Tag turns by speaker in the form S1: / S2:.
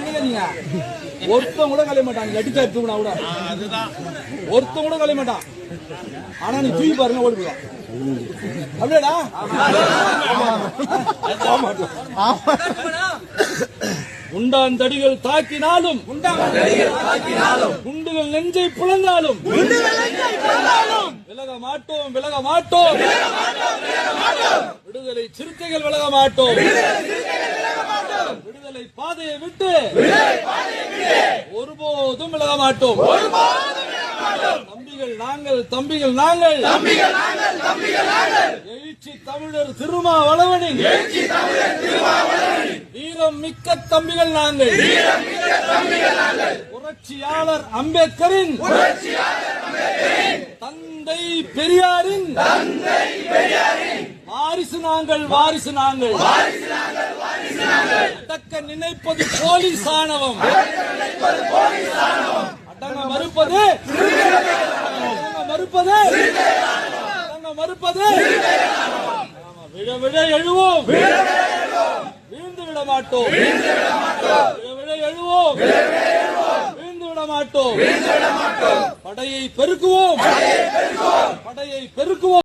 S1: நினைக்காதீங்க ஒருத்தன் கூட கலைய மாட்டான். அடிச்சா எடுத்துக்கணும் கூட. ஒருத்தன் கூட கலைய மாட்டான். ஆனா நீ தூக்கி பாருங்க ஓடி போயிடும் அப்படியாடா? உண்டான் தடிகள் தாக்கினாலும் குண்டுகள் நெஞ்சை புலந்தாலும் விலக மாட்டோம் விலக மாட்டோம். விடுதலை சிறுத்தைகள் விலக மாட்டோம். விடுதலை பாதையை விட்டு ஒருபோதும் விலக மாட்டோம். தம்பிகள் நாங்கள் தம்பிகள் நாங்கள். எழுச்சி தமிழர் திருமாவளவனின் வீரம் மிக்க தம்பிகள் நாங்கள். புரட்சியாளர் அம்பேத்கரின் தந்தை பெரியாரின் வாரிசு நாங்கள் வாரிசு நாங்கள். அடக்க நினைப்பது போலீஸ் ஆணவம். அடங்க மறுப்பது மறுப்பது அடங்க மறுப்பது. விழ விழ எழுவோம். வீழ்ந்து விட மாட்டோம். விழ விழ எழுவோம். வீழ்ந்து விட மாட்டோம். படையை பெருக்குவோம். படையை பெருக்குவோம்.